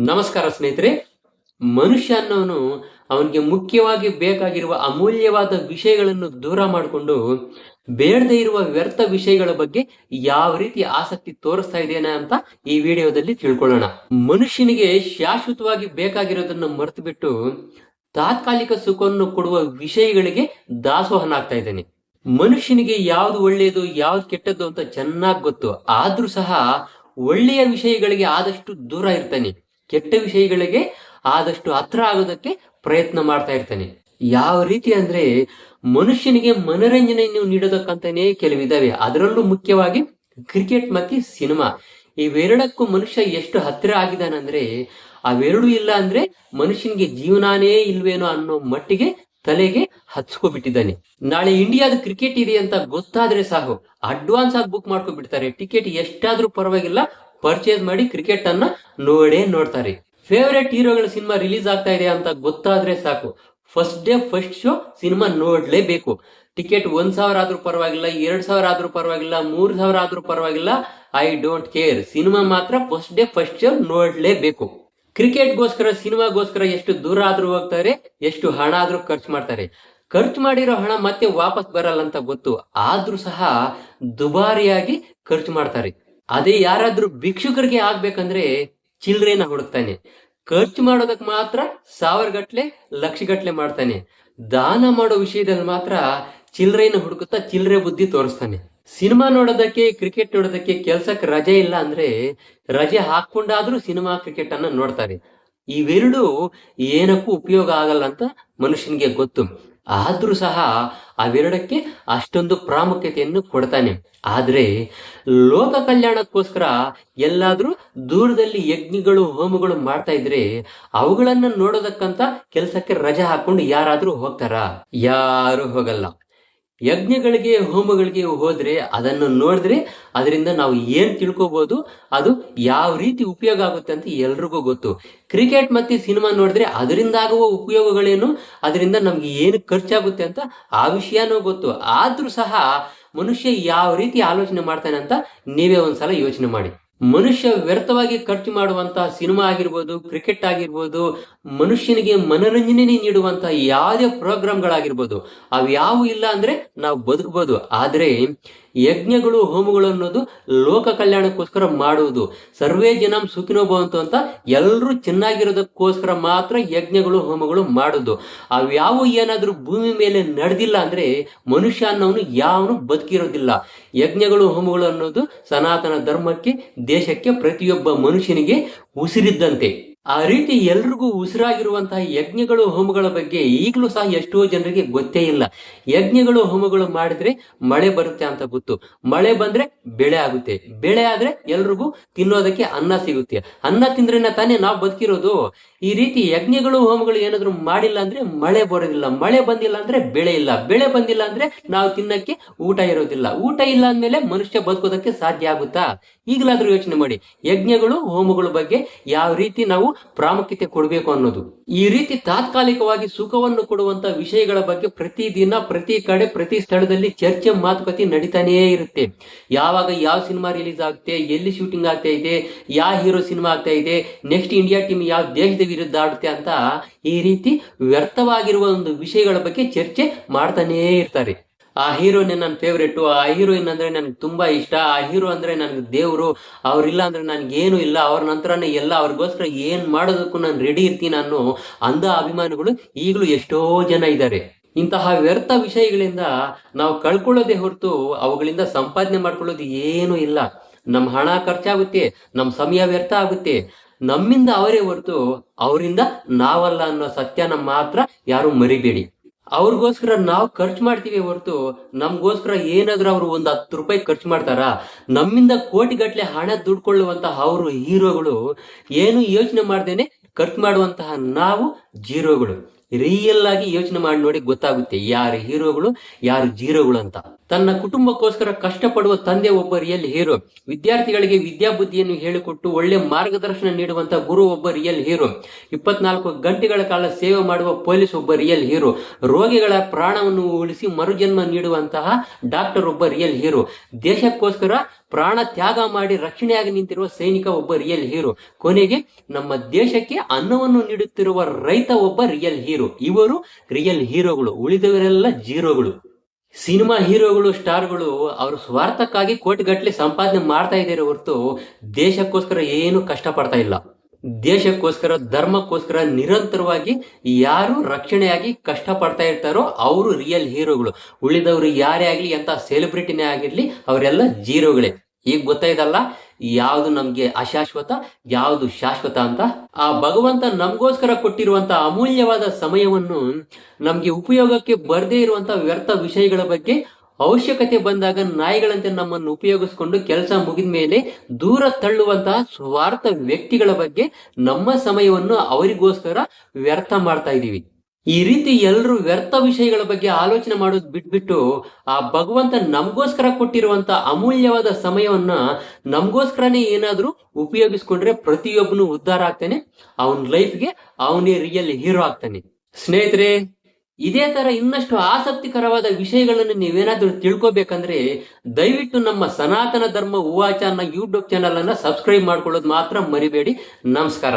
ನಮಸ್ಕಾರ ಸ್ನೇಹಿತರೆ. ಮನುಷ್ಯ ಅನ್ನೋನು ಅವನಿಗೆ ಮುಖ್ಯವಾಗಿ ಬೇಕಾಗಿರುವ ಅಮೂಲ್ಯವಾದ ವಿಷಯಗಳನ್ನು ದೂರ ಮಾಡಿಕೊಂಡು ಬೇಡದೇ ಇರುವ ವ್ಯರ್ಥ ವಿಷಯಗಳ ಬಗ್ಗೆ ಯಾವ ರೀತಿ ಆಸಕ್ತಿ ತೋರಿಸ್ತಾ ಇದೇನ ಅಂತ ಈ ವಿಡಿಯೋದಲ್ಲಿ ತಿಳ್ಕೊಳ್ಳೋಣ. ಮನುಷ್ಯನಿಗೆ ಶಾಶ್ವತವಾಗಿ ಬೇಕಾಗಿರೋದನ್ನ ಮರೆತು ಬಿಟ್ಟು ತಾತ್ಕಾಲಿಕ ಸುಖವನ್ನು ಕೊಡುವ ವಿಷಯಗಳಿಗೆ ದಾಸೋಹನಾಗ್ತಾ ಇದ್ದೇನೆ. ಮನುಷ್ಯನಿಗೆ ಯಾವ್ದು ಒಳ್ಳೆಯದು, ಯಾವ್ದು ಕೆಟ್ಟದ್ದು ಅಂತ ಚೆನ್ನಾಗಿ ಗೊತ್ತು. ಆದ್ರೂ ಸಹ ಒಳ್ಳೆಯ ವಿಷಯಗಳಿಗೆ ಆದಷ್ಟು ದೂರ ಇರ್ತಾನೆ. ಕೆಟ್ಟ ವಿಷಯಗಳಿಗೆ ಆದಷ್ಟು ಹತ್ರ ಆಗೋದಕ್ಕೆ ಪ್ರಯತ್ನ ಮಾಡ್ತಾ ಇರ್ತಾನೆ. ಯಾವ ರೀತಿ ಅಂದ್ರೆ ಮನುಷ್ಯನಿಗೆ ಮನರಂಜನೆಯನ್ನು ನೀಡೋದಕ್ಕಂತಾನೆ ಕೆಲವಿದಾವೆ ಅದರಲ್ಲೂ ಮುಖ್ಯವಾಗಿ ಕ್ರಿಕೆಟ್ ಮತ್ತೆ ಸಿನಿಮಾ. ಇವೆರಡಕ್ಕೂ ಮನುಷ್ಯ ಎಷ್ಟು ಹತ್ತಿರ ಆಗಿದಾನಂದ್ರೆ ಅವೆರಡು ಇಲ್ಲ ಅಂದ್ರೆ ಮನುಷ್ಯನಿಗೆ ಜೀವನಾನೇ ಇಲ್ವೇನೋ ಅನ್ನೋ ಮಟ್ಟಿಗೆ ತಲೆಗೆ ಹಚ್ಕೊಬಿಟ್ಟಿದ್ದಾನೆ ನಾಳೆ ಇಂಡಿಯಾದ ಕ್ರಿಕೆಟ್ ಇದೆ ಅಂತ ಗೊತ್ತಾದ್ರೆ ಸಾಕು. ಅಡ್ವಾನ್ಸ್ ಆಗಿ ಬುಕ್ ಮಾಡ್ಕೊಬಿಡ್ತಾರೆ. ಟಿಕೆಟ್ ಎಷ್ಟಾದ್ರೂ ಪರವಾಗಿಲ್ಲ. ಪರ್ಚೇಸ್ ಮಾಡಿ ಕ್ರಿಕೆಟ್ ಅನ್ನ ನೋಡೇ ನೋಡ್ತಾರೆ. ಫೇವರೆಟ್ ಹೀರೋಗಳ ಸಿನಿಮಾ ರಿಲೀಸ್ ಆಗ್ತಾ ಇದೆ ಅಂತ ಗೊತ್ತಾದ್ರೆ ಸಾಕು. First day first show cinema ನೋಡ್ಲೇಬೇಕು. Ticket ಒಂದ್ ಸಾವಿರ ಆದ್ರೂ ಪರವಾಗಿಲ್ಲ, ಎರಡ್ ಸಾವಿರ ಆದ್ರೂ ಪರವಾಗಿಲ್ಲ, ಮೂರ್ ಸಾವಿರ ಆದ್ರೂ ಪರವಾಗಿಲ್ಲ ಐ ಡೋಂಟ್ ಕೇರ್ ಸಿನಿಮಾ ಮಾತ್ರ ಫಸ್ಟ್ ಡೇ ಫಸ್ಟ್ ಶೋ ನೋಡ್ಲೇಬೇಕು. ಕ್ರಿಕೆಟ್ಗೋಸ್ಕರ ಸಿನಿಮಾಗೋಸ್ಕರ ಎಷ್ಟು ದೂರ ಆದ್ರೂ ಹೋಗ್ತಾರೆ, ಎಷ್ಟು ಹಣ ಆದ್ರೂ ಖರ್ಚು ಮಾಡ್ತಾರೆ. ಖರ್ಚು ಮಾಡಿರೋ ಹಣ ಮತ್ತೆ ವಾಪಸ್ ಬರಲ್ಲ ಅಂತ ಗೊತ್ತು. ಆದ್ರೂ ಸಹ ದುಬಾರಿಯಾಗಿ ಖರ್ಚು ಮಾಡ್ತಾರೆ. ಅದೇ ಯಾರಾದ್ರೂ ಭಿಕ್ಷುಕರಿಗೆ ಆಗ್ಬೇಕಂದ್ರೆ ಚಿಲ್ಲರೆಯನ್ನ ಹುಡುಕ್ತಾನೆ. ಖರ್ಚು ಮಾಡೋದಕ್ ಮಾತ್ರ ಸಾವಿರ ಗಟ್ಲೆ ಲಕ್ಷ ಗಟ್ಲೆ ಮಾಡ್ತಾನೆ. ದಾನ ಮಾಡೋ ವಿಷಯದಲ್ಲಿ ಮಾತ್ರ ಚಿಲ್ರೆನ ಹುಡುಕುತ್ತಾ ಚಿಲ್ರೆ ಬುದ್ಧಿ ತೋರಿಸ್ತಾನೆ. ಸಿನಿಮಾ ನೋಡೋದಕ್ಕೆ, ಕ್ರಿಕೆಟ್ ನೋಡೋದಕ್ಕೆ ಕೆಲ್ಸಕ್ಕೆ ರಜೆ ಇಲ್ಲ ಅಂದ್ರೆ ರಜೆ ಹಾಕೊಂಡಾದ್ರೂ ಸಿನಿಮಾ ಕ್ರಿಕೆಟ್ ಅನ್ನ ನೋಡ್ತಾರೆ. ಇವೆರಡು ಏನಕ್ಕೂ ಉಪಯೋಗ ಆಗಲ್ಲ ಅಂತ ಮನುಷ್ಯನಿಗೆ ಗೊತ್ತು. ಆದ್ರೂ ಸಹ ಅವೆರಡಕ್ಕೆ ಅಷ್ಟೊಂದು ಪ್ರಾಮುಖ್ಯತೆಯನ್ನು ಕೊಡ್ತಾನೆ. ಆದ್ರೆ ಲೋಕ ಕಲ್ಯಾಣಕ್ಕೋಸ್ಕರ ಎಲ್ಲಾದ್ರೂ ದೂರದಲ್ಲಿ ಯಜ್ಞಗಳು, ಹೋಮಗಳು ಮಾಡ್ತಾ ಇದ್ರೆ ಅವುಗಳನ್ನು ನೋಡೋದಕ್ಕಂತ ಕೆಲಸಕ್ಕೆ ರಜೆ ಹಾಕೊಂಡು ಯಾರಾದ್ರೂ ಹೋಗ್ತಾರಾ? ಯಾರು ಹೋಗಲ್ಲ. ಯಜ್ಞಗಳಿಗೆ, ಹೋಮಗಳಿಗೆ ಹೋದ್ರೆ ಅದನ್ನು ನೋಡಿದ್ರೆ ಅದರಿಂದ ನಾವು ಏನ್ ತಿಳ್ಕೊಬಹುದು ಅದು ಯಾವ ರೀತಿ ಉಪಯೋಗ ಆಗುತ್ತೆ ಅಂತ ಎಲ್ರಿಗೂ ಗೊತ್ತು. ಕ್ರಿಕೆಟ್ ಮತ್ತೆ ಸಿನಿಮಾ ನೋಡಿದ್ರೆ ಅದರಿಂದ ಆಗುವ ಉಪಯೋಗಗಳೇನು? ಅದರಿಂದ ನಮ್ಗೆ ಏನು ಖರ್ಚಾಗುತ್ತೆ ಅಂತ ಆ ವಿಷಯನೂ ಗೊತ್ತು. ಆದ್ರೂ ಸಹ ಮನುಷ್ಯ ಯಾವ ರೀತಿ ಆಲೋಚನೆ ಮಾಡ್ತಾನೆ ಅಂತ ನೀವೇ ಒಂದ್ಸಲ ಯೋಚನೆ ಮಾಡಿ. ಮನುಷ್ಯ ವ್ಯರ್ಥವಾಗಿ ಖರ್ಚು ಮಾಡುವಂತಹ ಸಿನಿಮಾ ಆಗಿರ್ಬೋದು, ಕ್ರಿಕೆಟ್ ಆಗಿರ್ಬೋದು, ಮನುಷ್ಯನಿಗೆ ಮನರಂಜನೆ ನೀಡುವಂತಹ ಯಾವುದೇ ಪ್ರೋಗ್ರಾಮ್ಗಳಾಗಿರ್ಬೋದು, ಅವು ಇಲ್ಲ ಅಂದ್ರೆ ನಾವು ಬದುಕಬಹುದು ಆದ್ರೆ ಯಜ್ಞಗಳು, ಹೋಮಗಳು ಅನ್ನೋದು ಲೋಕ ಕಲ್ಯಾಣಕ್ಕೋಸ್ಕರ ಮಾಡುವುದು. ಸರ್ವೇ ಜನ ಸುಖಿನೋಭವಂತು ಅಂತ ಎಲ್ಲರೂ ಚೆನ್ನಾಗಿರೋದಕ್ಕೋಸ್ಕರ ಮಾತ್ರ ಯಜ್ಞಗಳು, ಹೋಮಗಳು ಮಾಡುದು ಅವ್ಯಾವು ಏನಾದರೂ ಭೂಮಿ ಮೇಲೆ ನಡೆದಿಲ್ಲ ಅಂದ್ರೆ ಮನುಷ್ಯ ಅನ್ನೋನು ಯಾವನು ಬದುಕಿರೋದಿಲ್ಲ. ಯಜ್ಞಗಳು, ಹೋಮಗಳು ಅನ್ನೋದು ಸನಾತನ ಧರ್ಮಕ್ಕೆ ದೇಶಕ್ಕೆ ಪ್ರತಿಯೊಬ್ಬ ಮನುಷ್ಯನಿಗೆ ಉಸಿರಿದ್ದಂತೆ. ಆ ರೀತಿ ಎಲ್ರಿಗೂ ಉಸಿರಾಗಿರುವಂತಹ ಯಜ್ಞಗಳು, ಹೋಮಗಳ ಬಗ್ಗೆ ಈಗಲೂ ಸಹ ಎಷ್ಟೋ ಜನರಿಗೆ ಗೊತ್ತೇ ಇಲ್ಲ. ಯಜ್ಞಗಳು, ಹೋಮಗಳು ಮಾಡಿದ್ರೆ ಮಳೆ ಬರುತ್ತೆ ಅಂತ ಗೊತ್ತು. ಮಳೆ ಬಂದ್ರೆ ಬೆಳೆ ಆಗುತ್ತೆ. ಬೆಳೆ ಆದ್ರೆ ಎಲ್ರಿಗೂ ತಿನ್ನೋದಕ್ಕೆ ಅನ್ನ ಸಿಗುತ್ತೆ. ಅನ್ನ ತಿಂದ್ರೆನ ತಾನೇ ನಾವು ಬದುಕಿರೋದು. ಈ ರೀತಿ ಯಜ್ಞಗಳು, ಹೋಮಗಳು ಏನಾದ್ರು ಮಾಡಿಲ್ಲ ಅಂದ್ರೆ ಮಳೆ ಬರೋದಿಲ್ಲ. ಮಳೆ ಬಂದಿಲ್ಲ ಅಂದ್ರೆ ಬೆಳೆ ಇಲ್ಲ. ಬೆಳೆ ಬಂದಿಲ್ಲ ಅಂದ್ರೆ ನಾವು ತಿನ್ನಕ್ಕೆ ಊಟ ಇರೋದಿಲ್ಲ. ಊಟ ಇಲ್ಲ ಅಂದ್ಮೇಲೆ ಮನುಷ್ಯ ಬದುಕೋದಕ್ಕೆ ಸಾಧ್ಯ ಆಗುತ್ತಾ? ಈಗಲಾದ್ರೂ ಯೋಚನೆ ಮಾಡಿ. ಯಜ್ಞಗಳು, ಹೋಮಗಳ ಬಗ್ಗೆ ಯಾವ ರೀತಿ ನಾವು ಪ್ರಾಮುಖ್ಯತೆ ಕೊಡಬೇಕು ಅನ್ನೋದು. ಈ ರೀತಿ ತಾತ್ಕಾಲಿಕವಾಗಿ ಸುಖವನ್ನು ಕೊಡುವಂತ ವಿಷಯಗಳ ಬಗ್ಗೆ ಪ್ರತಿದಿನ, ಪ್ರತಿ ಕಡೆ, ಪ್ರತಿ ಸ್ಥಳದಲ್ಲಿ ಚರ್ಚೆ, ಮಾತುಕತೆ ನಡೀತಾನೇ ಇರುತ್ತೆ. ಯಾವಾಗ ಯಾವ ಸಿನಿಮಾ ರಿಲೀಸ್ ಆಗುತ್ತೆ, ಎಲ್ಲಿ ಶೂಟಿಂಗ್ ಆಗ್ತಾ ಇದೆ, ಯಾವ ಹೀರೋ ಸಿನಿಮಾ ಆಗ್ತಾ ಇದೆ, ನೆಕ್ಸ್ಟ್ ಇಂಡಿಯಾ ಟೀಮ್ ಯಾವ ದೇಶದ ವಿರುದ್ಧ ಆಡುತ್ತೆ ಅಂತ ಈ ರೀತಿ ವ್ಯರ್ಥವಾಗಿರುವ ಒಂದು ವಿಷಯಗಳ ಬಗ್ಗೆ ಚರ್ಚೆ ಮಾಡ್ತಾನೇ ಇರ್ತಾರೆ. ಆ ಹೀರೋನೇ ನನ್ನ ಫೇವ್ರೇಟು ಆ ಹೀರೋಯಿನ್ ಅಂದ್ರೆ ನನಗೆ ತುಂಬಾ ಇಷ್ಟ. ಆ ಹೀರೋ ಅಂದ್ರೆ ನನಗೆ ದೇವರು. ಅವರಿಲ್ಲ ಅಂದ್ರೆ ನನ್ಗೆ ಏನು ಇಲ್ಲ. ಅವ್ರ ನಂತರನೇ ಎಲ್ಲ, ಅವ್ರಿಗೋಸ್ಕರ ಏನ್ ಮಾಡೋದಕ್ಕೂ ನಾನು ರೆಡಿ ಇರ್ತೀನಿ ನಾನು ಅಂದ ಅಭಿಮಾನಿಗಳು ಈಗಲೂ ಎಷ್ಟೋ ಜನ ಇದ್ದಾರೆ ಇಂತಹ ವ್ಯರ್ಥ ವಿಷಯಗಳಿಂದ ನಾವು ಕಳ್ಕೊಳ್ಳೋದೇ ಹೊರತು ಅವುಗಳಿಂದ ಸಂಪಾದನೆ ಮಾಡ್ಕೊಳ್ಳೋದು ಏನು ಇಲ್ಲ. ನಮ್ಮ ಹಣ ಖರ್ಚಾಗುತ್ತೆ ನಮ್ಮ ಸಮಯ ವ್ಯರ್ಥ ಆಗುತ್ತೆ. ನಮ್ಮಿಂದ ಅವರೇ ಹೊರತು ಅವರಿಂದ ನಾವಲ್ಲ ಅನ್ನೋ ಸತ್ಯನ ಮಾತ್ರ ಯಾರು ಮರಿಬೇಡಿ. ಅವ್ರಿಗೋಸ್ಕರ ನಾವು ಖರ್ಚು ಮಾಡ್ತೀವಿ ಹೊರತು ನಮ್ಗೋಸ್ಕರ ಏನಾದ್ರೂ ಅವರು ಒಂದು ಹತ್ತು ರೂಪಾಯಿ ಖರ್ಚು ಮಾಡ್ತಾರ? ನಮ್ಮಿಂದ ಕೋಟಿಗಟ್ಲೆ ಹಣ ದುಡ್ಕೊಳ್ಳುವಂತಹ ಅವರು ಹೀರೋಗಳು, ಏನು ಯೋಚನೆ ಮಾಡ್ದೇನೆ ಖರ್ಚು ಮಾಡುವಂತಹ ನಾವು ಜೀರೋಗಳು. ರಿಯಲ್ ಆಗಿ ಯೋಚನೆ ಮಾಡಿ ನೋಡಿ ಗೊತ್ತಾಗುತ್ತೆ ಯಾರು ಹೀರೋಗಳು, ಯಾರು ಜೀರೋಗಳು ಅಂತ. ತನ್ನ ಕುಟುಂಬಕ್ಕೋಸ್ಕರ ಕಷ್ಟಪಡುವ ತಂದೆ ಒಬ್ಬ ರಿಯಲ್ ಹೀರೋ ವಿದ್ಯಾರ್ಥಿಗಳಿಗೆ ವಿದ್ಯಾಬುದ್ಧಿಯನ್ನು ಹೇಳಿಕೊಟ್ಟು ಒಳ್ಳೆ ಮಾರ್ಗದರ್ಶನ ನೀಡುವಂತ ಗುರು ಒಬ್ಬ ರಿಯಲ್ ಹೀರೋ ಇಪ್ಪತ್ನಾಲ್ಕು ಗಂಟೆಗಳ ಕಾಲ ಸೇವೆ ಮಾಡುವ ಪೊಲೀಸ್ ಒಬ್ಬ ರಿಯಲ್ ಹೀರೋ ರೋಗಿಗಳ ಪ್ರಾಣವನ್ನು ಉಳಿಸಿ ಮರುಜನ್ಮ ನೀಡುವಂತಹ ಡಾಕ್ಟರ್ ಒಬ್ಬ ರಿಯಲ್ ಹೀರೋ ದೇಶಕ್ಕೋಸ್ಕರ ಪ್ರಾಣ ತ್ಯಾಗ ಮಾಡಿ ರಕ್ಷಣೆಯಾಗಿ ನಿಂತಿರುವ ಸೈನಿಕ ಒಬ್ಬ ರಿಯಲ್ ಹೀರೋ. ಕೊನೆಗೆ ನಮ್ಮ ದೇಶಕ್ಕೆ ಅನ್ನವನ್ನು ನೀಡುತ್ತಿರುವ ರೈತ ಒಬ್ಬ ರಿಯಲ್ ಹೀರೋ. ಇವರು ರಿಯಲ್ ಹೀರೋಗಳು, ಉಳಿದವರೆಲ್ಲ ಜೀರೋಗಳು. ಸಿನಿಮಾ ಹೀರೋಗಳು, ಸ್ಟಾರ್ಗಳು, ಅವ್ರ ಸ್ವಾರ್ಥಕ್ಕಾಗಿ ಕೋಟಿಗಟ್ಟಲೆ ಸಂಪಾದನೆ ಮಾಡ್ತಾ ಇದ್ದಾರೆ ಹೊರತು ದೇಶಕ್ಕೋಸ್ಕರ ಏನು ಕಷ್ಟ ಪಡ್ತಾ ಇಲ್ಲ. ದೇಶಕ್ಕೋಸ್ಕರ, ಧರ್ಮಕ್ಕೋಸ್ಕರ ನಿರಂತರವಾಗಿ ಯಾರು ರಕ್ಷಣೆಯಾಗಿ ಕಷ್ಟ ಪಡ್ತಾ ಇರ್ತಾರೋ ಅವರು ರಿಯಲ್ ಹೀರೋಗಳು ಉಳಿದವರು ಯಾರೇ ಆಗಲಿ ಎಂತ ಸೆಲೆಬ್ರಿಟಿನೇ ಆಗಿರ್ಲಿ, ಅವರೆಲ್ಲ ಜೀರೋಗಳೇ. ಈಗ ಗೊತ್ತಾಯ್ತಲ್ಲ, ಯಾವುದು ನಮ್ಗೆ ಅಶಾಶ್ವತ, ಯಾವುದು ಶಾಶ್ವತ ಅಂತ? ಆ ಭಗವಂತ ನಮಗೋಸ್ಕರ ಕೊಟ್ಟಿರುವಂತ ಅಮೂಲ್ಯವಾದ ಸಮಯವನ್ನು ನಮ್ಗೆ ಉಪಯೋಗಕ್ಕೆ ಬರದೇ ಇರುವಂತ ವ್ಯರ್ಥ ವಿಷಯಗಳ ಬಗ್ಗೆ ಅವಶ್ಯಕತೆ ಬಂದಾಗ ನಾಯಿಗಳಂತೆ ನಮ್ಮನ್ನು ಉಪಯೋಗಿಸಿಕೊಂಡು ಕೆಲಸ ಮುಗಿದ ಮೇಲೆ ದೂರ ತಳ್ಳುವಂತಹ ಸ್ವಾರ್ಥ ವ್ಯಕ್ತಿಗಳ ಬಗ್ಗೆ ನಮ್ಮ ಸಮಯವನ್ನು ಅವರಿಗೋಸ್ಕರ ವ್ಯರ್ಥ ಮಾಡ್ತಾ ಇದ್ದೀವಿ. ಈ ರೀತಿ ಎಲ್ಲರೂ ವ್ಯರ್ಥ ವಿಷಯಗಳ ಬಗ್ಗೆ ಆಲೋಚನೆ ಮಾಡೋದು ಬಿಟ್ಬಿಟ್ಟು ಆ ಭಗವಂತ ನಮಗೋಸ್ಕರ ಕೊಟ್ಟಿರುವಂತ ಅಮೂಲ್ಯವಾದ ಸಮಯವನ್ನ ನಮಗೋಸ್ಕರನೇ ಏನಾದ್ರೂ ಉಪಯೋಗಿಸ್ಕೊಂಡ್ರೆ ಪ್ರತಿಯೊಬ್ಬನು ಉದ್ಧಾರ ಆಗ್ತಾನೆ, ಅವನ ಲೈಫ್ಗೆ ಅವನೇ ರಿಯಲ್ ಹೀರೋ ಆಗ್ತಾನೆ. ಸ್ನೇಹಿತರೆ ಇದೇ ತರ ಇನ್ನಷ್ಟು ಆಸಕ್ತಿಕರವಾದ ವಿಷಯಗಳನ್ನು ನೀವೇನಾದ್ರೂ ತಿಳ್ಕೊಬೇಕಂದ್ರೆ ದಯವಿಟ್ಟು ನಮ್ಮ ಸನಾತನ ಧರ್ಮ ಹೂವಾಚಾರ ಯೂಟ್ಯೂಬ್ ಚಾನಲ್ ಅನ್ನ ಸಬ್ಸ್ಕ್ರೈಬ್ ಮಾಡ್ಕೊಳ್ಳೋದು ಮಾತ್ರ ಮರಿಬೇಡಿ. ನಮಸ್ಕಾರ.